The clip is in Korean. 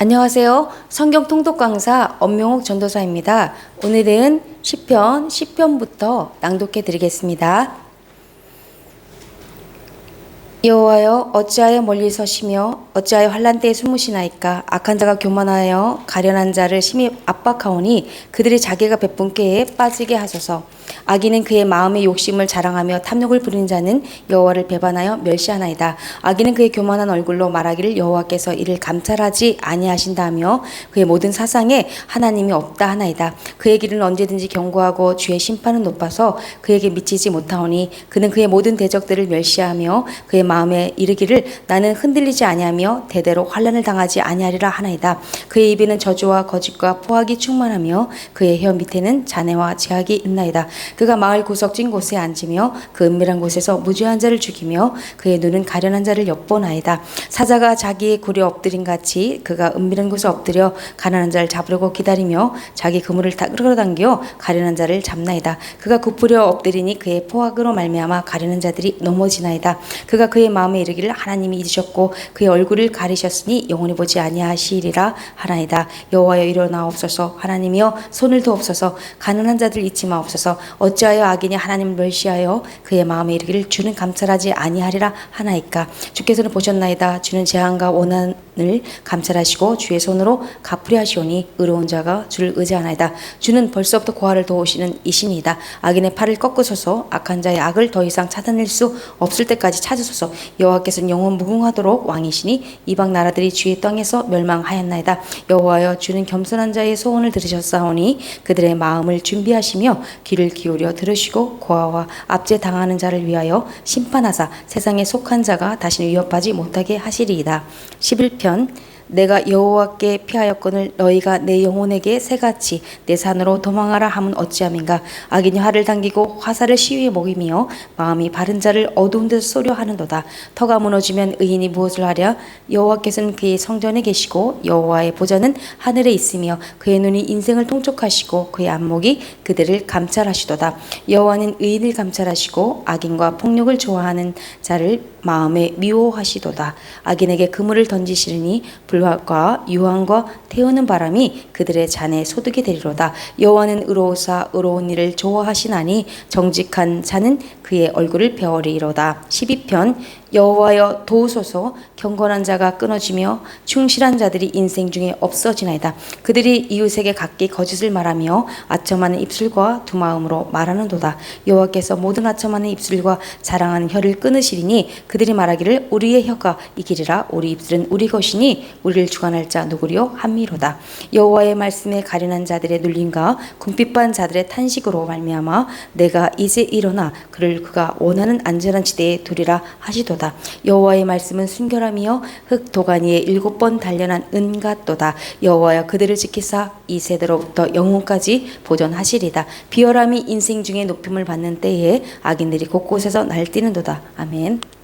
안녕하세요. 성경 통독 강사 엄명옥 전도사입니다. 오늘은 시편 10편부터 낭독해 드리겠습니다. 여호와여 어찌하여 멀리 서시며 어찌하여 환란 때에 숨으시나이까 악한 자가 교만하여 가련한 자를 심히 압박하오니 그들이 자기가 베푼 꾀에 빠지게 하소서 악인은 그의 마음의 욕심을 자랑하며 탐욕을 부리는 자는 여호와를 배반하여 멸시하나이다 악인은 그의 교만한 얼굴로 말하기를 여호와께서 이를 감찰하지 아니하신다며 그의 모든 사상에 하나님이 없다 하나이다 그의 길은 언제든지 경고하고 주의 심판은 높아서 그에게 미치지 못하오니 그는 그의 모든 대적들을 멸시하며 그의 마음에 이르기를 나는 흔들리지 아니하며 대대로 환란을 당하지 아니하리라 하나이다. 그의 입에는 저주와 거짓과 포악이 충만하며 그의 혀 밑에는 잔해와 제약이 있나이다. 그가 마을 구석진 곳에 앉으며 그 은밀한 곳에서 무죄한 자를 죽이며 그의 눈은 가련한 자를 엿보나이다. 사자가 자기의 굴에 엎드린 같이 그가 은밀한 곳에 엎드려 가난한 자를 잡으려고 기다리며 자기 그물을 다 끌어당겨 가련한 자를 잡나이다. 그가 굽으려 엎드리니 그의 포악으로 말미암아 가련한 자들이 넘어지나이다. 그가 그의 마음에 이르기를 하나님이 잊으셨고 그의 얼굴을 가리셨으니 영원히 보지 아니하시리라 하나이다. 여호와여 일어나옵소서 하나님이여 손을 도옵소서 가난한 자들 잊지 마옵소서 어찌하여 악인이 하나님을 멸시하여 그의 마음에 이르기를 주는 감찰하지 아니하리라 하나이까? 주께서는 보셨나이다. 주는 재앙과 원한을 감찰하시고 주의 손으로 갚으려 하시오니 의로운 자가 주를 의지하나이다. 주는 벌써부터 고아를 도우시는 이신이다. 악인의 팔을 꺾으소서. 악한 자의 악을 더 이상 찾아낼 수 없을 때까지 찾으소서. 여호와께서는 영원 무궁하도록 왕이시니 이방 나라들이 주의 땅에서 멸망하였나이다. 여호와여 주는 겸손한 자의 소원을 들으셨사오니 그들의 마음을 준비하시며 귀를 기울여 들으시고 고아와 압제 당하는 자를 위하여 심판하사 세상에 속한 자가 다시는 위협하지 못하게 하시리이다. 11편 내가 여호와께 피하였거늘 너희가 내 영혼에게 새같이 내 산으로 도망하라 함은 어찌함인가? 악인이 화를 당기고 화살을 시위에 먹이며 마음이 바른 자를 어두운 데서 쏘려 하는도다. 터가 무너지면 의인이 무엇을 하랴? 여호와께서는 그의 성전에 계시고 여호와의 보좌는 하늘에 있으며 그의 눈이 인생을 통촉하시고 그의 안목이 그들을 감찰하시도다. 여호와는 의인을 감찰하시고 악인과 폭력을 좋아하는 자를 마음에 미워하시도다. 악인에게 그물을 던지시리니 불 화과 유황과 태우는 바람이 그들의 잔에 소득이 되리로다. 여호와는 의로우사 의로운 일을 좋아하시나니 정직한 자는 그의 얼굴을 베어리로다. 12편 여호와여 도우소서 경건한 자가 끊어지며 충실한 자들이 인생 중에 없어지나이다. 그들이 이웃에게 각기 거짓을 말하며 아첨하는 입술과 두 마음으로 말하는도다. 여호와께서 모든 아첨하는 입술과 자랑하는 혀를 끊으시리니 그들이 말하기를 우리의 혀가 이기리라 우리 입술은 우리 것이니 우리를 주관할 자 누구리요 한미로다. 여호와의 말씀에 가련한 자들의 눌림과 궁핍한 자들의 탄식으로 말미암아 내가 이제 일어나 그를 그가 원하는 안전한 지대에 두리라 하시 도다. 여호와의 말씀은 순결함이요 흙 도가니에 일곱 번 단련한 은 같도다. 여호와여 그들을 지키사 이 세대로부터 영혼까지 보존하시리다. 비열함이 인생 중에 높임을 받는 때에 악인들이 곳곳에서 날뛰는도다. 아멘.